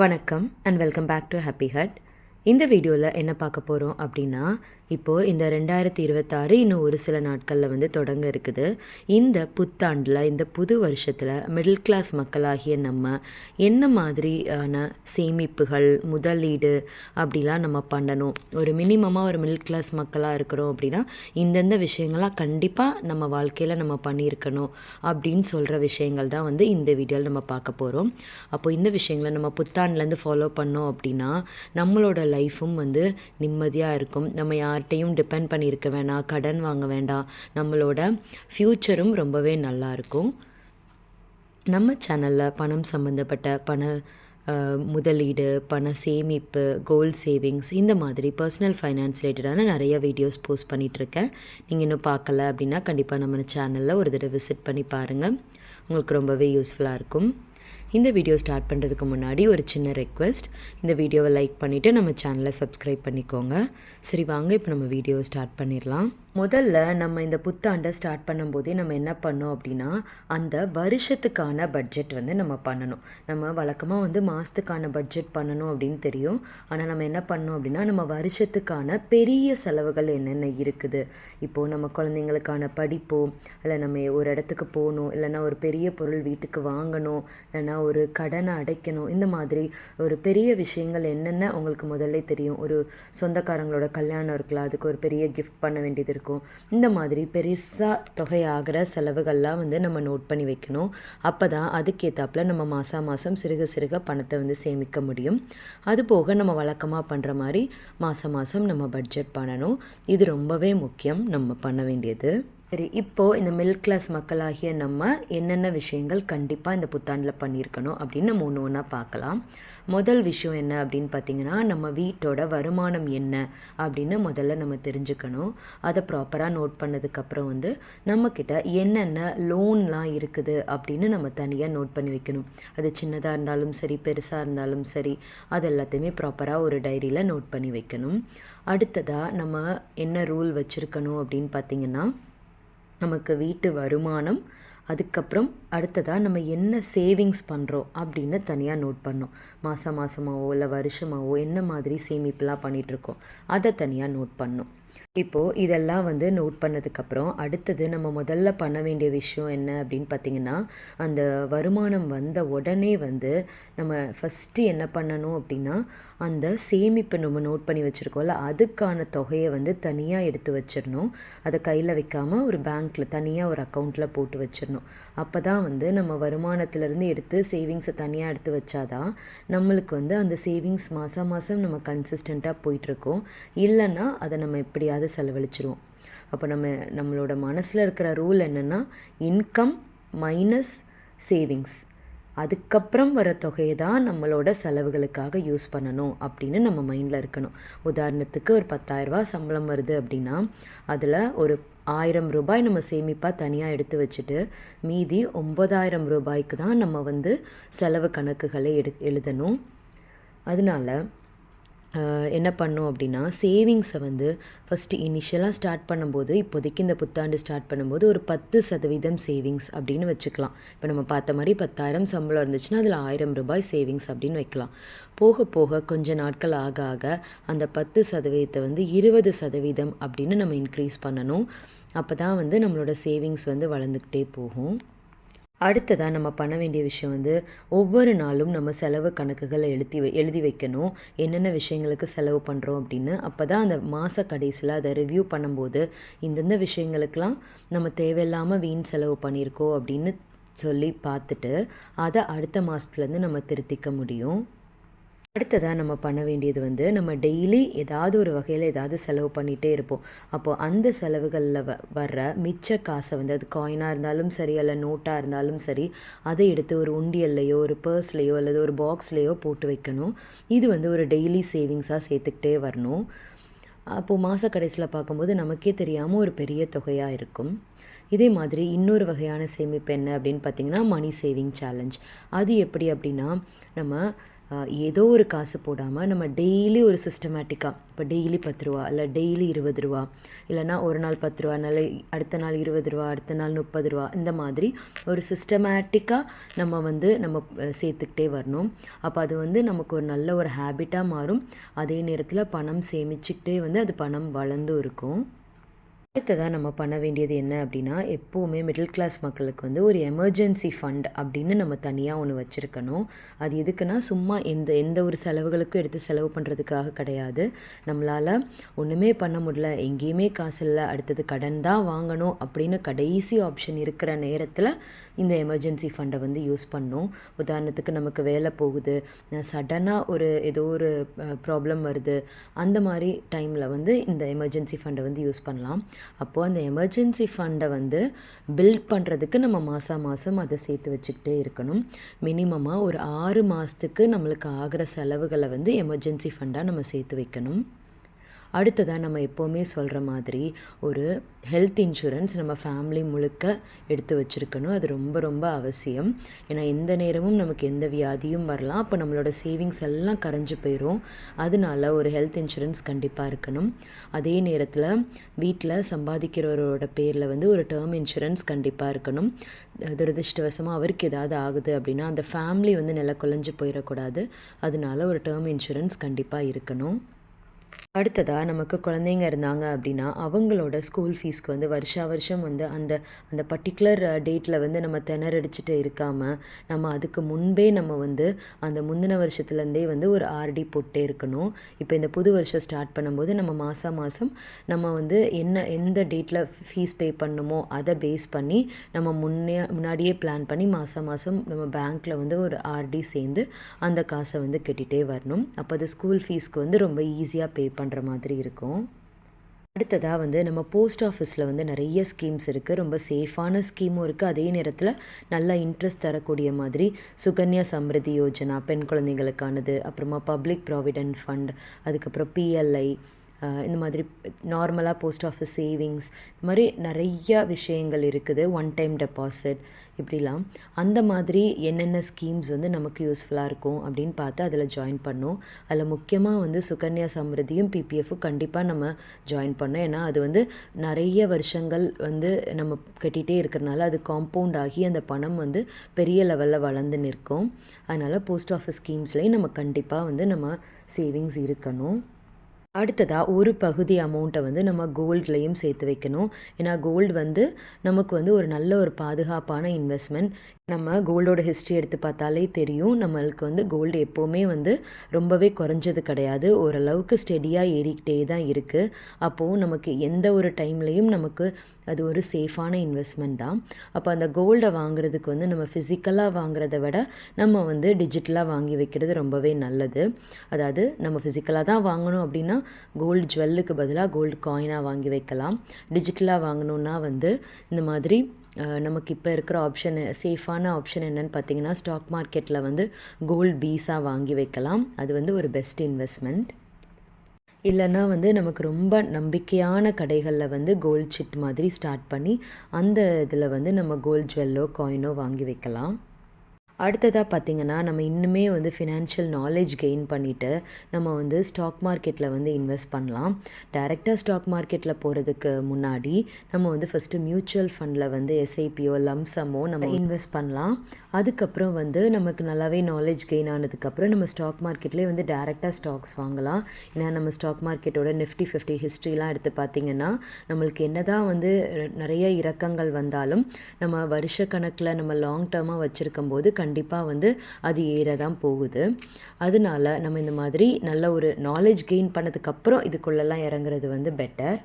வணக்கம் and welcome back to happy hut இந்த வீடியோவில் என்ன பார்க்க போகிறோம் அப்படின்னா இப்போது இந்த ரெண்டாயிரத்தி இருபத்தாறு இன்னும் ஒரு சில நாட்களில் வந்து தொடங்க இருக்குது. இந்த புத்தாண்டில் இந்த புது வருஷத்தில் மிடில் கிளாஸ் மக்களாகிய நம்ம என்ன மாதிரியான சேமிப்புகள் முதலீடு அப்படிலாம் நம்ம பண்ணணும்? ஒரு மினிமமாக ஒரு மிடில் கிளாஸ் மக்களாக இருக்கிறோம் அப்படின்னா இந்தந்த விஷயங்கள்லாம் கண்டிப்பாக நம்ம வாழ்க்கையில் நம்ம பண்ணியிருக்கணும் அப்படின்னு சொல்கிற விஷயங்கள் தான் வந்து இந்த வீடியோவில் நம்ம பார்க்க போகிறோம் அப்போது இந்த விஷயங்களை நம்ம புத்தாண்டுலேருந்து ஃபாலோ பண்ணோம் அப்படின்னா நம்மளோட லைஃப்பும் வந்து நிம்மதியாக இருக்கும். நம்ம யார்கிட்டையும் டிபெண்ட் பண்ணியிருக்க வேணாம் கடன் வாங்க வேண்டாம். நம்மளோட ஃப்யூச்சரும் ரொம்பவே நல்லாயிருக்கும் நம்ம சேனலில் பணம் சம்மந்தப்பட்ட பண முதலீடு பண சேமிப்பு கோல்ட் சேவிங்ஸ் இந்த மாதிரி பர்சனல் ஃபைனான்ஸ் ரிலேட்டடான நிறைய வீடியோஸ் போஸ்ட் பண்ணிகிட்ருக்கேன் நீங்கள் இன்னும் பார்க்கல அப்படின்னா கண்டிப்பாக நம்ம சேனலில் ஒரு தடவை விசிட் பண்ணி பாருங்கள் உங்களுக்கு ரொம்பவே யூஸ்ஃபுல்லாக இருக்கும். இந்த வீடியோ ஸ்டார்ட் பண்ணுறதுக்கு முன்னாடி ஒரு சின்ன ரெக்வெஸ்ட் இந்த வீடியோவை லைக் பண்ணிவிட்டு நம்ம சேனலை சப்ஸ்கிரைப் பண்ணிக்கோங்க. சரி வாங்க இப்போ நம்ம வீடியோவை ஸ்டார்ட் பண்ணிடலாம். முதல்ல நம்ம இந்த புத்தாண்டை ஸ்டார்ட் பண்ணும்போதே நம்ம என்ன பண்ணோம் அப்படின்னா அந்த வருஷத்துக்கான பட்ஜெட் வந்து நம்ம பண்ணணும். நம்ம வழக்கமாக வந்து மாதத்துக்கான பட்ஜெட் பண்ணணும் அப்படின்னு தெரியும். ஆனால் நம்ம என்ன பண்ணோம் அப்படின்னா நம்ம வருஷத்துக்கான பெரிய செலவுகள் என்னென்ன இருக்குது? இப்போது நம்ம குழந்தைங்களுக்கான படிப்போ இல்லை நம்ம ஒரு இடத்துக்கு போகணும் இல்லைன்னா ஒரு பெரிய பொருள் வீட்டுக்கு வாங்கணும் இல்லைன்னா ஒரு கடனை அடைக்கணும் இந்த மாதிரி ஒரு பெரிய விஷயங்கள் என்னென்ன உங்களுக்கு முதல்ல தெரியும்? ஒரு சொந்தக்காரங்களோட கல்யாணம் இருக்கலாம் அதுக்கு ஒரு பெரிய கிஃப்ட் பண்ண வேண்டியது இருக்கும். இந்த மாதிரி பெருசாக தொகையாகிற செலவுகள்லாம் வந்து நம்ம நோட் பண்ணி வைக்கணும். அப்போ தான் அதுக்கேற்றாப்புல நம்ம மாதம் மாதம் சிறுக சிறுக பணத்தை வந்து சேமிக்க முடியும். அது போக நம்ம வழக்கமாக பண்ணுற மாதிரி மாதம் மாதம் நம்ம பட்ஜெட் பண்ணணும். இது ரொம்பவே முக்கியம். நம்ம பண்ண வேண்டியது. சரி இப்போது இந்த மிடில் கிளாஸ் மக்களாகிய நம்ம என்னென்ன விஷயங்கள் கண்டிப்பாக இந்த புத்தாண்டில் பண்ணியிருக்கணும் அப்படின்னு நம்ம ஒன்று ஒன்றா பார்க்கலாம். முதல் விஷயம் என்ன அப்படின்னு பார்த்தீங்கன்னா நம்ம வீட்டோட வருமானம் என்ன அப்படின்னு முதல்ல நம்ம தெரிஞ்சுக்கணும். அதை ப்ராப்பராக நோட் பண்ணதுக்கப்புறம் வந்து நம்மக்கிட்ட என்னென்ன லோன்லாம் இருக்குது அப்படின்னு நம்ம தனியாக நோட் பண்ணி வைக்கணும். அது சின்னதாக இருந்தாலும் சரி பெருசாக இருந்தாலும் சரி அது எல்லாத்தையுமே ப்ராப்பராக ஒரு டைரியில் நோட் பண்ணி வைக்கணும். அடுத்ததாக நம்ம என்ன ரூல் வச்சுருக்கணும் அப்படின்னு பார்த்தீங்கன்னா நமக்கு வீட்டு வருமானம் அதுக்கப்புறம் அடுத்ததாக நம்ம என்ன சேவிங்ஸ் பண்ணுறோம் அப்படின்னு தனியாக நோட் பண்ணோம். மாதம் மாதமாவோ இல்லை வருஷமாவோ என்ன மாதிரி சேமிப்புலாம் பண்ணிகிட்ருக்கோம் அதை தனியாக நோட் பண்ணோம். இப்போது இதெல்லாம் வந்து நோட் பண்ணதுக்கப்புறம் அடுத்தது நம்ம முதல்ல பண்ண வேண்டிய விஷயம் என்ன அப்படின்னு பார்த்தீங்கன்னா அந்த வருமானம் வந்த உடனே வந்து நம்ம ஃபஸ்ட்டு என்ன பண்ணணும் அப்படின்னா அந்த சேமிப்பு நம்ம நோட் பண்ணி வச்சுருக்கோம்ல அதுக்கான தொகையை வந்து தனியாக எடுத்து வச்சிடணும். அதை கையில் வைக்காமல் ஒரு பேங்க்கில் தனியாக ஒரு அக்கௌண்ட்டில் போட்டு வச்சிடணும். அப்போ தான் வந்து நம்ம வருமானத்திலேருந்து எடுத்து சேவிங்ஸை தனியாக எடுத்து வச்சாதான் நம்மளுக்கு வந்து அந்த சேவிங்ஸ் மாதம் மாதம் நம்ம கன்சிஸ்டண்ட்டாக போயிட்டுருக்கோம். இல்லைன்னா அதை நம்ம எப்படியாவது செலவழிச்சிருவோம். அப்போ நம்ம நம்மளோட மனசில் இருக்கிற ரூல் என்னென்னா இன்கம் மைனஸ் சேவிங்ஸ் அதுக்கப்புறம் வர தொகையை தான் நம்மளோட செலவுகளுக்காக யூஸ் பண்ணணும் அப்படின்னு நம்ம மைண்டில் இருக்கணும். உதாரணத்துக்கு ஒரு பத்தாயிரரூபா சம்பளம் வருது அப்படின்னா அதில் ஒரு ஆயிரம் ரூபாய் நம்ம சேமிப்பாக தனியாக எடுத்து வச்சுட்டு மீதி ஒம்பதாயிரம் ரூபாய்க்கு தான் நம்ம வந்து செலவு கணக்குகளை எடு எழுதணும். அதனால என்ன பண்ணோம் அப்படின்னா சேவிங்ஸை வந்து ஃபஸ்ட்டு இனிஷியலாக ஸ்டார்ட் பண்ணும்போது இப்போதைக்கு இந்த புத்தாண்டு ஸ்டார்ட் பண்ணும்போது ஒரு பத்து சதவீதம் சேவிங்ஸ் அப்படின்னு வச்சுக்கலாம். இப்போ நம்ம பார்த்த மாதிரி பத்தாயிரம் சம்பளம் இருந்துச்சுன்னா அதில் ஆயிரம் ரூபாய் சேவிங்ஸ் அப்படின்னு வைக்கலாம். போக போக கொஞ்ச நாட்கள் ஆக ஆக அந்த பத்து சதவீதத்தை வந்து இருபது சதவீதம் அப்படின்னு நம்ம இன்க்ரீஸ் பண்ணணும். அப்போ தான் வந்து நம்மளோட சேவிங்ஸ் வந்து வளர்ந்துக்கிட்டே போகும். அடுத்ததாக நம்ம பண்ண வேண்டிய விஷயம் வந்து ஒவ்வொரு நாளும் நம்ம செலவு கணக்குகளை எழுதி வை எழுதி வைக்கணும். என்னென்ன விஷயங்களுக்கு செலவு பண்ணுறோம் அப்படின்னு அப்போ தான் அந்த மாத கடைசியில் அதை ரிவ்யூ பண்ணும்போது இந்தந்த விஷயங்களுக்கெலாம் நம்ம தேவையில்லாமல் வீண் செலவு பண்ணியிருக்கோம் அப்படின்னு சொல்லி பார்த்துட்டு அதை அடுத்த மாதத்துலேருந்து நம்ம திருத்திக்க முடியும். அடுத்ததாக நம்ம பண்ண வேண்டியது வந்து நம்ம டெய்லி ஏதாவது ஒரு வகையில் ஏதாவது செலவு பண்ணிகிட்டே இருப்போம். அப்போது அந்த செலவுகளில் வ வர்ற மிச்ச காசை வந்து அது காயினாக இருந்தாலும் சரி அல்ல நோட்டாக இருந்தாலும் சரி அதை எடுத்து ஒரு உண்டியல்லையோ ஒரு பர்ஸ்லேயோ அல்லது ஒரு பாக்ஸ்லேயோ போட்டு வைக்கணும். இது வந்து ஒரு டெய்லி சேவிங்ஸாக சேர்த்துக்கிட்டே வரணும். அப்போது மாத கடைசியில் பார்க்கும்போது நமக்கே தெரியாமல் ஒரு பெரிய தொகையாக இருக்கும். இதே மாதிரி இன்னொரு வகையான சேமிப்பு என்ன அப்படின்னு பார்த்தீங்கன்னா மணி சேவிங் சேலஞ்ச் அது எப்படி அப்படின்னா நம்ம ஏதோ ஒரு காசு போடாமல் நம்ம டெய்லி ஒரு சிஸ்டமேட்டிக்காக இப்போ டெய்லி பத்து ரூபா இல்லை டெய்லி இருபது ரூபா இல்லைனா ஒரு நாள் பத்து ரூபா நல்ல அடுத்த நாள் இருபது ரூபா அடுத்த நாள் முப்பது ரூபா இந்த மாதிரி ஒரு சிஸ்டமேட்டிக்காக நம்ம வந்து நம்ம சேர்த்துக்கிட்டே வரணும். அப்போ அது வந்து நமக்கு ஒரு நல்ல ஒரு ஹேபிட்டாக மாறும். அதே நேரத்தில் பணம் சேமிச்சுக்கிட்டே வந்து அது பணம் வளர்ந்தும் இருக்கும் அடுத்ததாக நம்ம பண்ண வேண்டியது என்ன அப்படின்னா எப்போவுமே மிடில் கிளாஸ் மக்களுக்கு வந்து ஒரு எமர்ஜென்சி ஃபண்ட் அப்படின்னு நம்ம தனியாக ஒன்று வச்சுருக்கணும். அது எதுக்குன்னா சும்மா எந்த எந்த ஒரு செலவுகளுக்கும் எடுத்து செலவு பண்ணுறதுக்காக கிடையாது. நம்மளால் ஒன்றுமே பண்ண முடியல எங்கேயுமே காசு இல்லை அடுத்தது கடன் தான் வாங்கணும் அப்படின்னு கடைசி ஆப்ஷன் இருக்கிற நேரத்தில் இந்த எமர்ஜென்சி ஃபண்டை வந்து யூஸ் பண்ணோம். உதாரணத்துக்கு நமக்கு வேலை போகுது. சடனாக ஒரு ஏதோ ஒரு ப்ராப்ளம் வருது. அந்த மாதிரி டைமில் வந்து இந்த எமர்ஜென்சி ஃபண்டை வந்து யூஸ் பண்ணலாம். அப்போது அந்த எமர்ஜென்சி ஃபண்டை வந்து பில்ட் பண்ணுறதுக்கு நம்ம மாதம் மாதம் அதை சேர்த்து வச்சுக்கிட்டே இருக்கணும். மினிமமாக ஒரு ஆறு மாதத்துக்கு நம்மளுக்கு ஆகிற செலவுகளை வந்து எமர்ஜென்சி ஃபண்டாக நம்ம சேர்த்து வைக்கணும். அடுத்ததாக நம்ம எப்போவுமே சொல்கிற மாதிரி ஒரு ஹெல்த் இன்சூரன்ஸ் நம்ம ஃபேமிலி முழுக்க எடுத்து வச்சுருக்கணும். அது ரொம்ப ரொம்ப அவசியம். ஏன்னா எந்த நேரமும் நமக்கு எந்த வியாதியும் வரலாம். அப்போ நம்மளோட சேவிங்ஸ் எல்லாம் கரைஞ்சு போயிடும் அதனால ஒரு ஹெல்த் இன்சூரன்ஸ் கண்டிப்பாக இருக்கணும். அதே நேரத்தில் வீட்டில் சம்பாதிக்கிறவரோட பேரில் வந்து ஒரு டேர்ம் இன்சூரன்ஸ் கண்டிப்பாக இருக்கணும். துரதிருஷ்டவசமாக அவருக்கு ஏதாவது ஆகுது அப்படின்னா அந்த ஃபேமிலி வந்து நில குலைஞ்சு போயிடக்கூடாது அதனால ஒரு டேர்ம் இன்சூரன்ஸ் கண்டிப்பாக இருக்கணும். அடுத்ததாக நமக்கு குழந்தைங்க இருந்தாங்க அப்படின்னா அவங்களோட ஸ்கூல் ஃபீஸ்க்கு வந்து வருஷா வருஷம் வந்து அந்த அந்த பர்டிகுலர் டேட்டில் வந்து நம்ம திணறடிச்சிட்டு இருக்காமல் நம்ம அதுக்கு முன்பே நம்ம வந்து அந்த முந்தின வருஷத்துலேருந்தே வந்து ஒரு ஆர்டி போட்டே இருக்கணும். இப்போ இந்த புது வருஷம் ஸ்டார்ட் பண்ணும்போது நம்ம மாதம் மாதம் நம்ம வந்து என்ன எந்த டேட்டில் ஃபீஸ் பே பண்ணணுமோ அதை பேஸ் பண்ணி நம்ம முன்னே முன்னாடியே பிளான் பண்ணி மாதம் மாதம் நம்ம பேங்க்கில் வந்து ஒரு ஆர்டி சேர்ந்து அந்த காசை வந்து கட்டிகிட்டே வரணும். அப்போ அது ஸ்கூல் ஃபீஸ்க்கு வந்து ரொம்ப ஈஸியாக பே பண்ணுற மாதிரி இருக்கும். அடுத்ததாக வந்து நம்ம போஸ்ட் ஆஃபீஸில் வந்து நிறைய ஸ்கீம்ஸ் இருக்குது ரொம்ப சேஃபான ஸ்கீமும் இருக்குது அதே நேரத்தில் நல்லா இன்ட்ரெஸ்ட் தரக்கூடிய மாதிரி சுகன்யா சம்ருதி யோஜனா பெண் குழந்தைங்களுக்கானது அப்புறமா பப்ளிக் ப்ராவிடென்ட் ஃபண்ட் அதுக்கப்புறம் பிஎல்ஐ இந்த மாதிரி நார்மலாக போஸ்ட் ஆஃபீஸ் சேவிங்ஸ் இந்த மாதிரி நிறையா விஷயங்கள் இருக்குது. ஒன் டைம் டெபாசிட் இப்படிலாம். அந்த மாதிரி என்னென்ன ஸ்கீம்ஸ் வந்து நமக்கு யூஸ்ஃபுல்லாக இருக்கும் அப்படின்னு பார்த்து அதில் ஜாயின் பண்ணோம். அதில் முக்கியமாக வந்து சுகன்யா சம்ருதியும் பிபிஎஃப்பும் கண்டிப்பாக நம்ம ஜாயின் பண்ணோம். ஏன்னா அது வந்து நிறைய வருஷங்கள் வந்து நம்ம கட்டிகிட்டே இருக்கிறனால அது காம்பவுண்ட் ஆகி அந்த பணம் வந்து பெரிய லெவலில் வளர்ந்து நிற்கும். அதனால் போஸ்ட் ஆஃபீஸ் ஸ்கீம்ஸ்லேயும் நம்ம கண்டிப்பாக வந்து நம்ம சேவிங்ஸ் இருக்கணும். அடுத்ததாக ஒரு பகுதி அமௌண்ட்டை வந்து நம்ம கோல்ட்லேயும் சேர்த்து வைக்கணும். ஏன்னா கோல்டு வந்து நமக்கு வந்து ஒரு நல்ல ஒரு பாதுகாப்பான இன்வெஸ்ட்மெண்ட் நம்ம கோல்டோட ஹிஸ்ட்ரி எடுத்து பார்த்தாலே தெரியும். நம்மளுக்கு வந்து கோல்டு எப்போவுமே வந்து ரொம்பவே குறைஞ்சது கிடையாது. ஓரளவுக்கு ஸ்டெடியாக ஏறிக்கிட்டே தான் இருக்குது அப்போது நமக்கு எந்த ஒரு டைம்லேயும் நமக்கு அது ஒரு சேஃபான இன்வெஸ்ட்மெண்ட் தான். அப்போ அந்த கோல்டை வாங்குறதுக்கு வந்து நம்ம ஃபிசிக்கலாக வாங்குறத விட நம்ம வந்து டிஜிட்டலாக வாங்கி வைக்கிறது ரொம்பவே நல்லது. அதாவது நம்ம ஃபிசிக்கலாக தான் வாங்கணும் அப்படின்னா கோல்டு ஜுவல்லுக்கு பதிலாக கோல்டு காயினாக வாங்கி வைக்கலாம். டிஜிட்டலாக வாங்கணுன்னா வந்து இந்த மாதிரி நமக்கு இப்போ இருக்கிற ஆப்ஷன் சேஃபான ஆப்ஷன் என்னென்னு பார்த்தீங்கன்னா ஸ்டாக் மார்க்கெட்டில் வந்து கோல்டு பீஸாக வாங்கி வைக்கலாம். அது வந்து ஒரு பெஸ்ட் இன்வெஸ்ட்மெண்ட் இல்லைன்னா வந்து நமக்கு ரொம்ப நம்பிக்கையான கடைகளில் வந்து கோல்ட் சிட் மாதிரி ஸ்டார்ட் பண்ணி அந்த இதில் வந்து நம்ம கோல்ட் ஜுவல்லோ காயினோ வாங்கி வைக்கலாம். அடுத்ததாக பார்த்திங்கன்னா நம்ம இன்னுமே வந்து ஃபினான்ஷியல் நாலேஜ் கெயின் பண்ணிவிட்டு நம்ம வந்து ஸ்டாக் மார்க்கெட்டில் வந்து இன்வெஸ்ட் பண்ணலாம். டைரெக்டாக ஸ்டாக் மார்க்கெட்டில் போகிறதுக்கு முன்னாடி நம்ம வந்து ஃபஸ்ட்டு மியூச்சுவல் ஃபண்டில் வந்து எஸ்ஐபியோ லம்சமோ நம்ம இன்வெஸ்ட் பண்ணலாம். அதுக்கப்புறம் வந்து நமக்கு நல்லாவே நாலேஜ் கெயின் ஆனதுக்கப்புறம் நம்ம ஸ்டாக் மார்க்கெட்லேயே வந்து டேரெக்டாக ஸ்டாக்ஸ் வாங்கலாம். ஏன்னா நம்ம ஸ்டாக் மார்க்கெட்டோட நிஃப்டி ஃபிஃப்டி ஹிஸ்ட்ரிலாம் எடுத்து பார்த்திங்கன்னா நம்மளுக்கு என்னதான் வந்து நிறைய இறக்கங்கள் வந்தாலும் நம்ம வருஷ கணக்கில் நம்ம லாங் டேர்மாக வச்சுருக்கும் போது கண்டிப்பாக வந்து அது ஏற தான் போகுது. அதனால நம்ம இந்த மாதிரி நல்ல ஒரு நாலேஜ் கெயின் பண்ணதுக்கப்புறம் இதுக்குள்ளெல்லாம் இறங்குறது வந்து பெட்டர்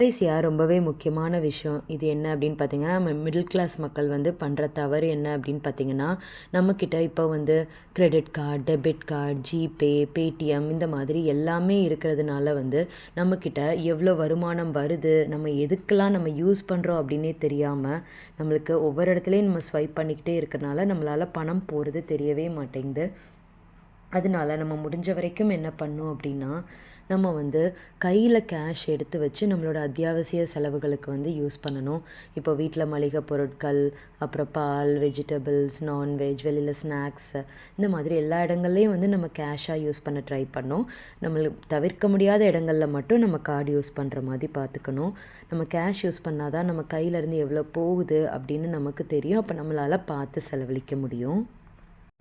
கடைசியாக ரொம்பவே முக்கியமான விஷயம் இது என்ன அப்படின்னு பார்த்தீங்கன்னா நம்ம மிடில் கிளாஸ் மக்கள் வந்து பண்ணுற தவறு என்ன அப்படின்னு பார்த்தீங்கன்னா நம்மக்கிட்ட இப்போ வந்து credit card debit card GPay Paytm இந்த மாதிரி எல்லாமே இருக்கிறதுனால வந்து நம்மக்கிட்ட எவ்வளோ வருமானம் வருது நம்ம எதுக்கெல்லாம் நம்ம யூஸ் பண்ணுறோம் அப்படின்னே தெரியாமல் நம்மளுக்கு ஒவ்வொரு இடத்துலையும் நம்ம ஸ்வைப் பண்ணிக்கிட்டே இருக்கிறனால நம்மளால் பணம் போகிறது தெரியவே மாட்டேங்குது. அதனால நம்ம முடிஞ்ச வரைக்கும் என்ன பண்ணோம் அப்படின்னா நம்ம வந்து கையில் கேஷ் எடுத்து வச்சு நம்மளோட அத்தியாவசிய செலவுகளுக்கு வந்து யூஸ் பண்ணணும். இப்போ வீட்டில் மளிகை பொருட்கள் அப்புறம் பால் வெஜிடபிள்ஸ் நான்வெஜ் வெளியில் ஸ்நாக்ஸ் இந்த மாதிரி எல்லா இடங்கள்லையும் வந்து நம்ம கேஷாக யூஸ் பண்ண ட்ரை பண்ணோம். நம்மளுக்கு தவிர்க்க முடியாத இடங்களில் மட்டும் நம்ம கார்டு யூஸ் பண்ணுற மாதிரி பார்த்துக்கணும் நம்ம கேஷ் யூஸ் பண்ணால் தான் நம்ம கையிலேருந்து எவ்வளோ போகுது அப்படின்னு நமக்கு தெரியும். அப்போ நம்மளால் பார்த்து செலவழிக்க முடியும்.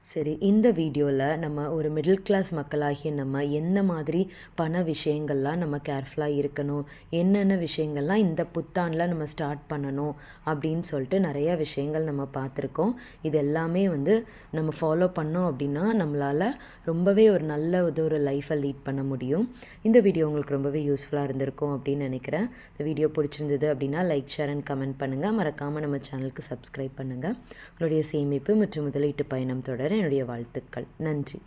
சரி இந்த வீடியோவில் நம்ம ஒரு மிடில் கிளாஸ் மக்களாகிய நம்ம என்ன மாதிரி பண விஷயங்கள்லாம் நம்ம கேர்ஃபுல்லாக இருக்கணும் என்னென்ன விஷயங்கள்லாம் இந்த புத்தாண்டில் நம்ம ஸ்டார்ட் பண்ணணும் அப்படின்னு சொல்லிட்டு நிறைய விஷயங்கள் நம்ம பார்த்துருக்கோம். இது எல்லாமே வந்து நம்ம ஃபாலோ பண்ணோம் அப்படின்னா நம்மளால் ரொம்பவே ஒரு நல்ல இது ஒரு லைஃப்பை லீட் பண்ண முடியும். இந்த வீடியோ உங்களுக்கு ரொம்பவே யூஸ்ஃபுல்லாக இருந்திருக்கும் அப்படின்னு நினைக்கிறேன். இந்த வீடியோ பிடிச்சிருந்தது அப்படின்னா லைக் ஷேர் அண்ட் கமெண்ட் பண்ணுங்கள் மறக்காமல் நம்ம சேனலுக்கு சப்ஸ்கிரைப் பண்ணுங்கள் உங்களுடைய சேமிப்பு மற்றும் முதலீட்டு பயணம் தொடர என்னுடைய வாழ்த்துக்கள். நன்றி.